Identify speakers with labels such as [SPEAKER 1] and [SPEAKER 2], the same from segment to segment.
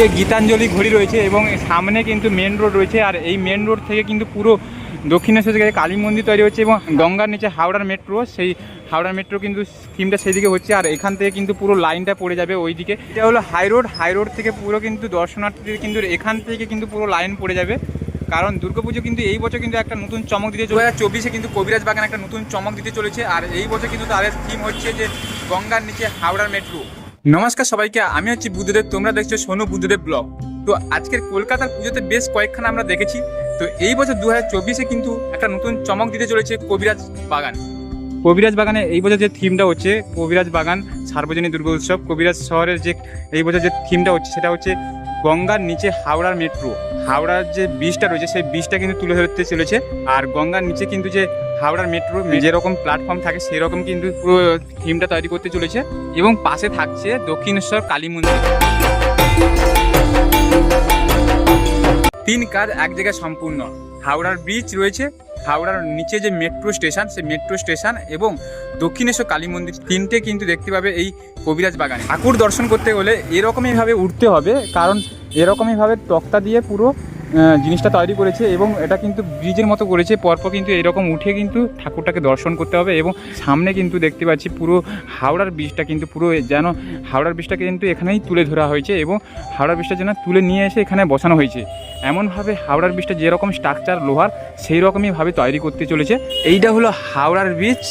[SPEAKER 1] যে গীতাঞ্জলি ঘড়ি রয়েছে এবং সামনে কিন্তু মেন রোড রয়েছে আর এই মেন রোড থেকে কিন্তু পুরো দক্ষিণেশ্বর থেকে কালী মন্দির তৈরি হচ্ছে এবং গঙ্গার নিচে হাওড়ার মেট্রো সেই হাওড়ার মেট্রো কিন্তু স্কিমটা সেদিকে হচ্ছে আর এখান থেকে কিন্তু পুরো লাইনটা পড়ে যাবে ওই দিকে এটা হলো হাই রোড হাই রোড থেকে পুরো কিন্তু দর্শনার্থীদের কিন্তু এখান থেকে কিন্তু পুরো লাইন পড়ে যাবে। কারণ দুর্গাপুজো কিন্তু এই বছর কিন্তু একটা নতুন চমক দিতে হাজার চব্বিশে কিন্তু কবিরাজ বাগান একটা নতুন চমক দিতে চলেছে। আর এই বছর কিন্তু তাদের থিম হচ্ছে যে গঙ্গার নিচে হাওড়ার মেট্রো নমস্কার সবাইকে, আমি হচ্ছি বুদ্ধদেব, তোমরা দেখছ সোনু বুদ্ধদেব ব্লগ। তো আজকের কলকাতার পুজোতে বেশ কয়েকখানা আমরা দেখেছি। তো এই বছর দু হাজার চব্বিশে কিন্তু একটা নতুন চমক দিতে চলেছে কবিরাজ বাগান। কবিরাজ বাগানে এই বছর যে থিমটা হচ্ছে, কবিরাজ বাগান, সার্বজনীন দুর্গা উৎসব, কবিরাজ শহরের যে এই বছর যে থিমটা হচ্ছে, সেটা হচ্ছে গঙ্গার নিচে হাওড়ার মেট্রো। হাওড়ার যে ব্রিজটা রয়েছে, সেই ব্রিজটা কিন্তু তুলে ধরতে চলেছে। আর গঙ্গার নিচে কিন্তু যে হাওড়ার মেট্রো যেরকম প্ল্যাটফর্ম থাকে সেরকম কিন্তু পুরো থিমটা তৈরি করতে চলেছে। এবং পাশে থাকছে দক্ষিণেশ্বর কালী মন্দির। তিন কাজ এক জায়গায় সম্পূর্ণ। হাওড়ার ব্রিজ রয়েছে হাওড়ার নিচে যে মেট্রো স্টেশন সেই মেট্রো স্টেশন এবং দক্ষিণেশ্বর কালী মন্দির। তিনটে কিন্তু দেখতে পাবে এই কবিরাজ বাগানে। ঠাকুর দর্শন করতে হলে এরকমইভাবে উঠতে হবে কারণ এরকমইভাবে তক্তা দিয়ে পুরো জিনিসটা তৈরি করেছে এবং এটা কিন্তু ব্রিজের মতো করেছে। পরপর কিন্তু এরকম উঠে কিন্তু ঠাকুরটাকে দর্শন করতে হবে এবং সামনে কিন্তু দেখতে পাচ্ছি পুরো হাওড়ার ব্রিজটা কিন্তু পুরো যেন হাওড়ার ব্রিজটাকে কিন্তু এখানেই তুলে ধরা হয়েছে এবং হাওড়ার ব্রিজটা যেন তুলে নিয়ে এসে এখানে বসানো হয়েছে। এমনভাবে হাওড়ার ব্রিজটা যেরকম স্ট্রাকচার লোহার সেই রকমইভাবে তৈরি করতে চলেছে। এইটা হলো হাওড়ার ব্রিজ।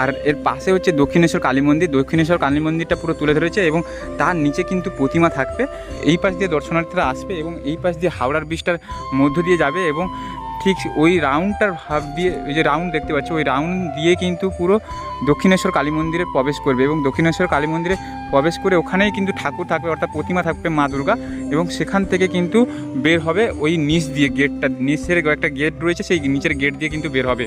[SPEAKER 1] আর এর পাশে হচ্ছে দক্ষিণেশ্বর কালী মন্দির। দক্ষিণেশ্বর কালী মন্দিরটা পুরো তুলে ধরেছে এবং তার নিচে কিন্তু প্রতিমা থাকবে। এই পাশ দিয়ে দর্শনার্থীরা আসবে এবং এই পাশ দিয়ে হাওড়ার ব্রিজটার মধ্য দিয়ে যাবে এবং ঠিক ওই রাউন্ডটার ভাব দিয়ে, ওই যে রাউন্ড দেখতে পাচ্ছ, ওই রাউন্ড দিয়ে কিন্তু পুরো দক্ষিণেশ্বর কালী মন্দিরে প্রবেশ করবে এবং দক্ষিণেশ্বর কালী মন্দিরে প্রবেশ করে ওখানেই কিন্তু ঠাকুর থাকবে, অর্থাৎ প্রতিমা থাকবে মা দুর্গা এবং সেখান থেকে কিন্তু বের হবে ওই নিচ দিয়ে গেটটা, নিচের একটা গেট রয়েছে, সেই নিচের গেট দিয়ে কিন্তু বের হবে।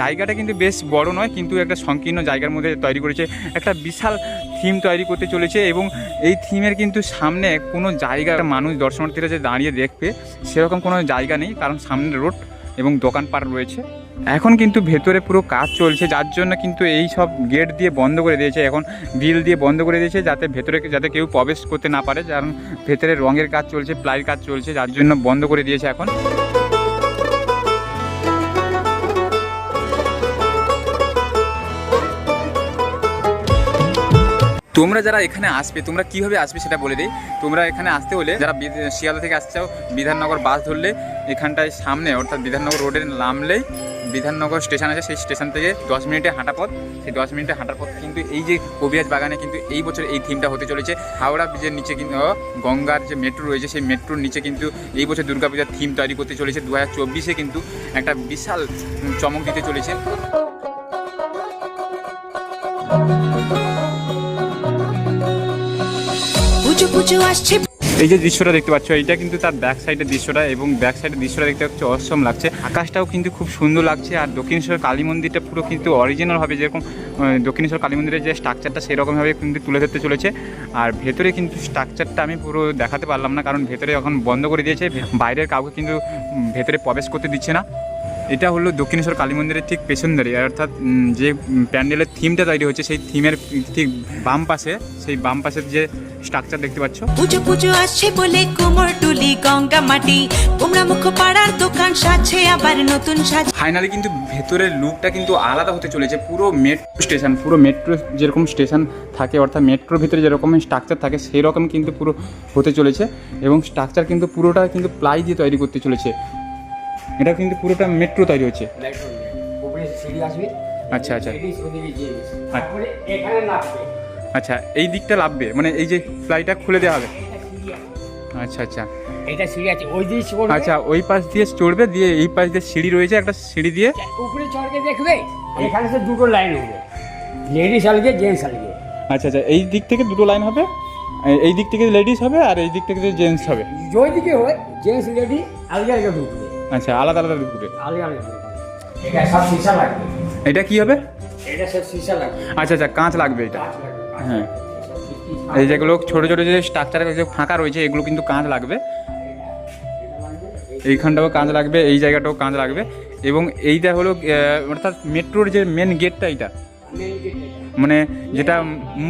[SPEAKER 1] জায়গাটা কিন্তু বেশ বড় নয়, কিন্তু একটা সংকীর্ণ জায়গার মধ্যে তৈরি করেছে। একটা বিশাল থিম তৈরি করতে চলেছে এবং এই থিমের কিন্তু সামনে কোনো জায়গা মানুষ দর্শনার্থীরা যে দাঁড়িয়ে দেখবে, সেরকম কোনো জায়গা নেই, কারণ সামনে রোড এবং দোকানপাট রয়েছে। এখন কিন্তু ভেতরে পুরো কাজ চলছে, যার জন্য কিন্তু এই সব গেট দিয়ে বন্ধ করে দিয়েছে। এখন গ্রিল দিয়ে বন্ধ করে দিয়েছে যাতে ভেতরে, যাতে কেউ প্রবেশ করতে না পারে, কারণ ভেতরে রঙের কাজ চলছে প্লাইয়ের কাজ চলছে, যার জন্য বন্ধ করে দিয়েছে এখন। তোমরা যারা এখানে আসবে, তোমরা কীভাবে আসবে সেটা বলে দিই। তোমরা এখানে আসতে হলে যারা শিয়ালদা থেকে আসতে চাও, বিধাননগর বাস ধরলে এখানটায় সামনে, অর্থাৎ বিধাননগর রোডের নামলেই বিধাননগর স্টেশন আছে, সেই স্টেশন থেকে দশ মিনিটে হাঁটা পথ। সেই দশ মিনিটে হাঁটার পথ কিন্তু এই যে কবিরাজ বাগানে কিন্তু এই বছর এই থিমটা হতে চলেছে। হাওড়া ব্রিজের নিচে কিন্তু গঙ্গার যে মেট্রো রয়েছে, সেই মেট্রোর নিচে কিন্তু এই বছর দুর্গাপূজার থিম তৈরি করতে চলেছে। দু হাজার কিন্তু একটা বিশাল চমক দিতে চলেছে।
[SPEAKER 2] আসছে।
[SPEAKER 1] এই যে দৃশ্যটা দেখতে পাচ্ছ, এইটা কিন্তু তার ব্যাক সাইডের দৃশ্যটা এবং ব্যাক সাইডের দৃশ্যটা দেখতে পাচ্ছ অসম লাগছে। আকাশটাও কিন্তু খুব সুন্দর লাগছে আর দক্ষিণেশ্বর কালী মন্দিরটা পুরো কিন্তু অরিজিনাল হবে, যেরকম দক্ষিণেশ্বর কালী মন্দিরের যে স্ট্রাকচারটা সেরকমভাবে কিন্তু তুলে ধরতে চলেছে। আর ভেতরে কিন্তু স্ট্রাকচারটা আমি পুরো দেখাতে পারলাম না, কারণ ভেতরে এখন বন্ধ করে দিয়েছে, বাইরের কাউকে কিন্তু ভেতরে প্রবেশ করতে দিচ্ছে না। এটা হলো দক্ষিণেশ্বর কালী মন্দিরের ঠিক পেছন দাঁড়িয়ে অর্থাৎ যে প্যান্ডেলের থিমটা তৈরি হচ্ছে, সেই থিমের ঠিক বাম পাশে, সেই বাম পাশের যে স্ট্রাকচার দেখতে পাচ্ছ?
[SPEAKER 2] পুজো পুজো আসছে বলে কোমর টুলি গঙ্গা মাটি। কুমড়া মুখ পাড়ার দোকান সাজছে আবার নতুন সাজ।
[SPEAKER 1] ফাইনালি কিন্তু ভেতরের লুকটা কিন্তু আলাদা হতে চলেছে। পুরো মেট্রো স্টেশন পুরো মেট্রো যেরকম স্টেশন থাকে অর্থাৎ মেট্রোর ভিতরে যেরকম স্ট্রাকচার থাকে সেই রকম কিন্তু পুরো হতে চলেছে। এবং স্ট্রাকচার কিন্তু পুরোটা কিন্তু প্লাই দিয়ে তৈরি করতে চলেছে। এটা কিন্তু পুরোটা মেট্রো তৈরি হচ্ছে। আচ্ছা আচ্ছা।
[SPEAKER 3] এখানে নামবে।
[SPEAKER 1] আচ্ছা এই দিকটা লাভবে মানে এই যে ফ্লাইটা খুলে দেওয়া হবে। আচ্ছা আচ্ছা।
[SPEAKER 3] এটা সিঁড়ি আছে ওই চড়বে?
[SPEAKER 1] আচ্ছা ওই পাশ দিয়ে চড়বে দিয়ে এই পাশ দিয়ে সিঁড়ি রয়েছে একটা সিঁড়ি দিয়ে।
[SPEAKER 3] উপরে চড়কে দেখবে? এখানে দুটো লাইন হবে। লেডিস আলগে জেন্টস আলগে।
[SPEAKER 1] আচ্ছা আচ্ছা এই দিক থেকে দুটো লাইন হবে এই- দিক থেকে লেডিস হবে আর এই দিক থেকে জেন্টস হবে।
[SPEAKER 3] দিকে হয় জেন্টস লেডি আলগে আলগে ঢুকবে
[SPEAKER 1] আচ্ছা আলাদা আলাদা
[SPEAKER 3] আলগে এটা সব সীসা লাগবে।
[SPEAKER 1] এটা কি হবে?
[SPEAKER 3] এটা সব সীসা লাগবে।
[SPEAKER 1] আচ্ছা আচ্ছা কাঁচ লাগবে এটা।
[SPEAKER 3] কাঁচ লাগবে। কাঁচ
[SPEAKER 1] হ্যাঁ। এই যেগুলো ছোট ছোট যে স্ট্রাকচার যে ফাঁকা রয়েছে এগুলো কিন্তু কাঁচ লাগবে এইখানটাও কাঁচ লাগবে এই জায়গাটাও কাঁচ লাগবে এবং এইটা হলো অর্থাৎ মেট্রোর যে মেন গেটটা এইটা
[SPEAKER 3] এটা।
[SPEAKER 1] মানে যেটা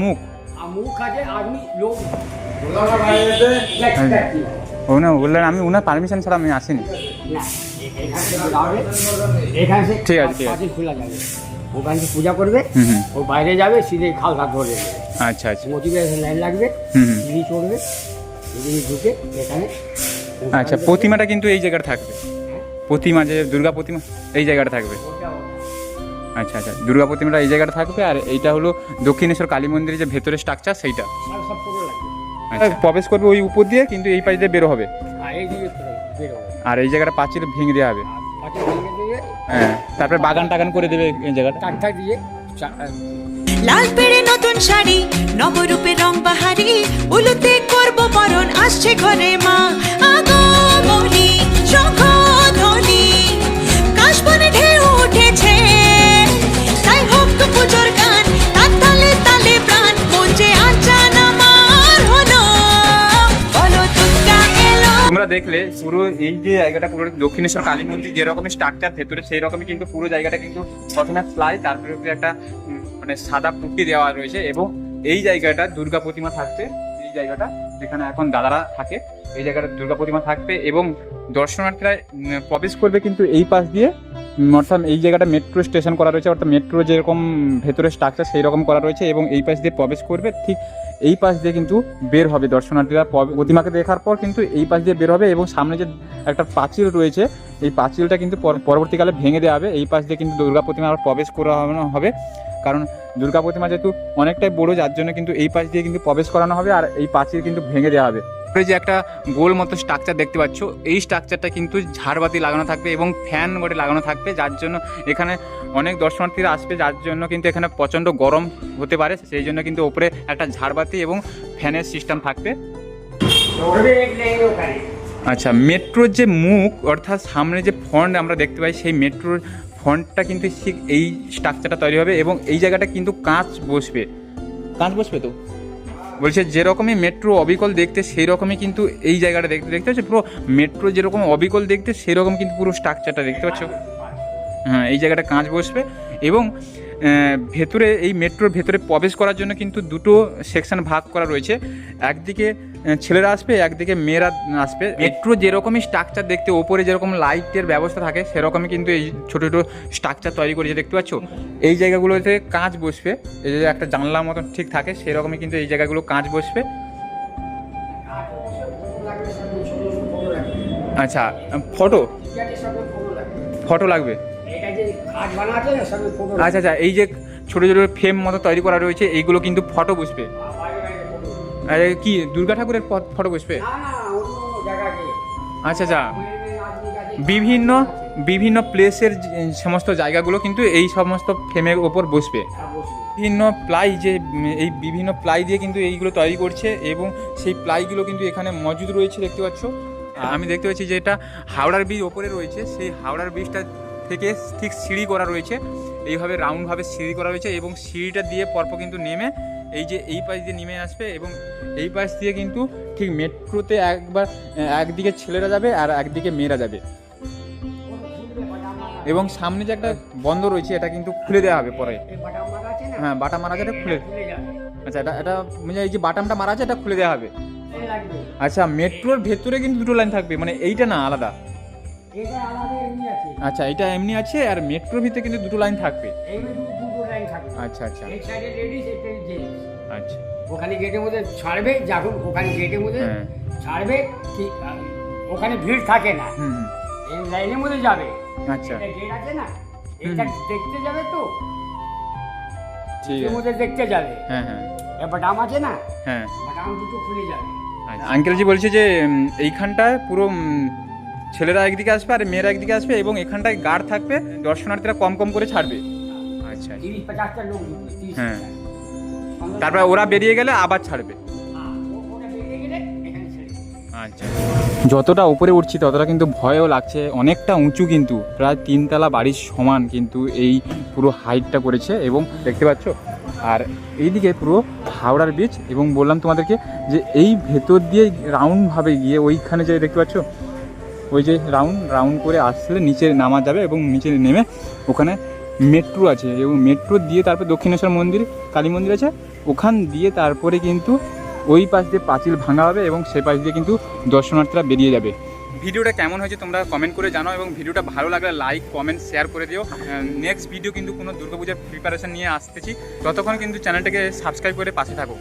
[SPEAKER 1] মুখ
[SPEAKER 3] হয়।
[SPEAKER 1] ও না বললেন আমি ওনার পারমিশন ছাড়া আমি আসিনি ঠিক আছে,
[SPEAKER 3] খোলা যাবে। ওখান থেকে পূজা করবে। ও বাইরে যাবে সিধে খাল ঘাট ধরে
[SPEAKER 1] আচ্ছা আচ্ছা।
[SPEAKER 3] মোটিভেশন লাইন লাগবে। সিঁড়ি চড়বে। ঢুকে এখানে
[SPEAKER 1] আচ্ছা প্রতিমাটা কিন্তু এই জায়গাটা থাকবে। প্রতিমা যে দুর্গা প্রতিমা এই জায়গাটা থাকবে। আচ্ছা আচ্ছা। দুর্গা প্রতিমাটা এই জায়গাটা থাকবে আর এইটা হলো দক্ষিণেশ্বর কালী মন্দিরের যে ভেতরে স্ট্রাকচার সেইটা। আচ্ছা প্রবেশ করবে ওই উপর দিয়ে কিন্তু এই পাশ দিয়ে বেরো হবে।
[SPEAKER 3] আর এই
[SPEAKER 1] জায়গাটা পাঁচিল ভেঙে দেওয়া হবে।
[SPEAKER 3] পাঁচিল ভেঙে দিয়ে
[SPEAKER 1] হ্যাঁ তারপরে বাগান টাগান করে দেবে এই জায়গাটা।
[SPEAKER 3] দিয়ে
[SPEAKER 2] লাল পেড়ে নতুন শাড়ি নবরূপে রং বাহারি উলুতে করব বরণ আসছে ঘরে মা। আগমনী শঙ্খ ধ্বনি কাশবনে ঢেউ উঠেছে। তাই হোক পুজোর
[SPEAKER 1] দেখলে পুরো এই যে জায়গাটা, পুরো দক্ষিণেশ্বর কালী মন্দির যেরকম স্ট্রাকচার ভেতরে সেই রকমই কিন্তু পুরো জায়গাটা কিন্তু প্রথমে ফ্লাই, তারপরে একটা মানে সাদা পুটি দেওয়া রয়েছে এবং এই জায়গাটা দুর্গা প্রতিমা থাকছে। এই জায়গাটা যেখানে এখন দাদারা থাকে, এই জায়গাটা দুর্গা প্রতিমা থাকবে এবং দর্শনার্থীরা প্রবেশ করবে কিন্তু এই পাশ দিয়ে। অর্থাৎ এই জায়গাটা মেট্রো স্টেশন করা রয়েছে, অর্থাৎ মেট্রো যেরকম ভেতরে স্ট্রাকচার সেই রকম করা রয়েছে এবং এই পাশ দিয়ে প্রবেশ করবে, ঠিক এই পাশ দিয়ে কিন্তু বের হবে দর্শনার্থীরা। প্রতিমাকে দেখার পর কিন্তু এই পাশ দিয়ে বের হবে এবং সামনে যে একটা পাঁচিল রয়েছে, এই পাঁচিলটা কিন্তু পরবর্তীকালে ভেঙে দেওয়া হবে। এই পাশ দিয়ে কিন্তু দুর্গা প্রতিমা আবার প্রবেশ করানো হবে। কারণ দুর্গা প্রতিমা যেহেতু অনেকটাই বড়, যার জন্য কিন্তু এই পাশ দিয়ে কিন্তু প্রবেশ করানো হবে আর এই পাঁচিল কিন্তু ভেঙে দেওয়া হবে। এই যে একটা গোল মতো স্ট্রাকচার দেখতে পাচ্ছ, এই স্ট্রাকচারটা কিন্তু ঝাড়বাতি লাগানো থাকবে এবং ফ্যান গোটে লাগানো থাকবে, যার জন্য এখানে অনেক দর্শনার্থীরা আসবে, যার জন্য কিন্তু এখানে প্রচণ্ড গরম হতে পারে, সেই জন্য কিন্তু ওপরে একটা ঝাড়বাতি এবং ফ্যানের সিস্টেম থাকবে। আচ্ছা মেট্রোর যে মুখ, অর্থাৎ সামনে যে ফন্ট আমরা দেখতে পাই, সেই মেট্রোর ফন্টটা কিন্তু ঠিক এই স্ট্রাকচারটা তৈরি হবে এবং এই জায়গাটা কিন্তু কাঁচ বসবে। কাঁচ বসবে তো? বলছে, যেরকমই মেট্রো অবিকল দেখতে সেই রকমই কিন্তু এই জায়গাটা দেখতে দেখতে পাচ্ছ? পুরো মেট্রো যেরকম অবিকল দেখতে, সেরকম কিন্তু পুরো স্ট্রাকচারটা দেখতে পাচ্ছ। হ্যাঁ এই জায়গাটা কাঁচ বসবে এবং ভেতরে, এই মেট্রোর ভেতরে প্রবেশ করার জন্য কিন্তু দুটো সেকশন ভাগ করা রয়েছে। একদিকে ছেলেরা আসবে, একদিকে মেয়েরা আসবে। মেট্রো যেরকমই স্ট্রাকচার দেখতে, ওপরে যেরকম লাইটের ব্যবস্থা থাকে, সেরকমই কিন্তু এই ছোটো ছোটো স্ট্রাকচার তৈরি করেছে, দেখতে পাচ্ছ? এই জায়গাগুলোতে কাঁচ বসবে, এই যে একটা জানলার মতন ঠিক থাকে, সেরকমই কিন্তু এই জায়গাগুলো কাঁচ বসবে। আচ্ছা ফটো ফটো লাগবে। আচ্ছা আচ্ছা এই যে ছোটো ছোটো ফ্রেম মতো তৈরি করা রয়েছে, এইগুলো কিন্তু ফটো বসবে। আরে কি দুর্গা ঠাকুরের ফটো বসবে?
[SPEAKER 3] জায়গাতে
[SPEAKER 1] আচ্ছা আচ্ছা। বিভিন্ন বিভিন্ন প্লেসের সমস্ত জায়গাগুলো কিন্তু এই সমস্ত ফ্রেমের ওপর বসবে। বিভিন্ন প্লাই যে এই বিভিন্ন প্লাই দিয়ে কিন্তু এইগুলো তৈরি করছে এবং সেই প্লাইগুলো কিন্তু এখানে মজুদ রয়েছে দেখতে পাচ্ছ? আমি দেখতে পাচ্ছি যে এটা হাওড়ার ব্রিজ ওপরে রয়েছে। সেই হাওড়ার ব্রিজটা থেকে ঠিক সিঁড়ি করা রয়েছে। এইভাবে রাউন্ডভাবে সিঁড়ি করা রয়েছে এবং সিঁড়িটা দিয়ে পরপর কিন্তু নেমে এই যে এই পাশ দিয়ে নেমে আসবে এবং এই পাশ দিয়ে কিন্তু ঠিক মেট্রোতে একবার একদিকে ছেলেরা যাবে আর একদিকে মেয়েরা যাবে। এবং সামনে যে একটা বন্ধ রয়েছে এটা কিন্তু খুলে দেওয়া হবে পরে। হ্যাঁ বাটা মারা আছে এটা খুলে। আচ্ছা এটা এটা মানে এই যে বাটামটা মারা আছে এটা খুলে দেওয়া হবে। আচ্ছা মেট্রোর ভেতরে কিন্তু দুটো লাইন থাকবে মানে এইটা না আলাদা। আচ্ছা এটা এমনি আছে আর মেট্রোর ভিতরে কিন্তু দুটো লাইন থাকবে। আচ্ছা আচ্ছা।
[SPEAKER 3] এই সাইডে লেডিস জেন্টস
[SPEAKER 1] আচ্ছা।
[SPEAKER 3] ওখানে গেটের মধ্যে ছাড়বে যখন ওখানে গেটের মধ্যে
[SPEAKER 1] হ্যাঁ।
[SPEAKER 3] ছাড়বে কি ওখানে ভিড় থাকে না। এই লাইনের মধ্যে যাবে।
[SPEAKER 1] আচ্ছা।
[SPEAKER 3] গেট আছে না এটা দেখতে যাবে তো।
[SPEAKER 1] ঠিক
[SPEAKER 3] মধ্যে দেখতে যাবে।
[SPEAKER 1] হ্যাঁ হ্যাঁ।
[SPEAKER 3] বাটাম আছে না?
[SPEAKER 1] হ্যাঁ।
[SPEAKER 3] বাটাম দুটো খুলে যাবে।
[SPEAKER 1] আঙ্কেলজি বলছে যে এইখানটায় পুরো ছেলেরা একদিকে আসবে আর মেয়েরা একদিকে আসবে এবং এখানটায় গার্ড থাকবে দর্শনার্থীরা কম কম করে ছাড়বে। আচ্ছা।
[SPEAKER 3] তিরিশ পঞ্চাশটা লোক ঢুকবে তিরিশ
[SPEAKER 1] হ্যাঁ। তারপরে ওরা বেরিয়ে গেলে আবার ছাড়বে। আচ্ছা যতটা উপরে উঠছি ততটা কিন্তু ভয়ও লাগছে অনেকটা উঁচু কিন্তু প্রায় তিনতলা বাড়ির সমান কিন্তু এই পুরো হাইটটা করেছে এবং দেখতে পাচ্ছ আর এইদিকে পুরো হাওড়ার বিচ এবং বললাম তোমাদেরকে যে এই ভেতর দিয়ে রাউন্ডভাবে গিয়ে ওইখানে যে দেখতে পাচ্ছ ওই যে রাউন্ড রাউন্ড করে আসলে নিচে নামা যাবে এবং নিচে নেমে ওখানে মেট্রো আছে এবং মেট্রো দিয়ে তারপর দক্ষিণেশ্বর মন্দির, কালী মন্দির আছে। ওখান দিয়ে তারপরে কিন্তু ওই পাশ দিয়ে পাঁচিল ভাঙা হবে এবং সে পাশ দিয়ে কিন্তু দর্শনার্থীরা বেরিয়ে যাবে। ভিডিওটা কেমন হয়েছে তোমরা কমেন্ট করে জানাও এবং ভিডিওটা ভালো লাগলে লাইক কমেন্ট শেয়ার করে দিও। নেক্সট ভিডিও কিন্তু কোনো দুর্গাপূজার প্রিপারেশন নিয়ে আসতেছি। ততক্ষণ কিন্তু চ্যানেলটাকে সাবস্ক্রাইব করে পাশে থাকো।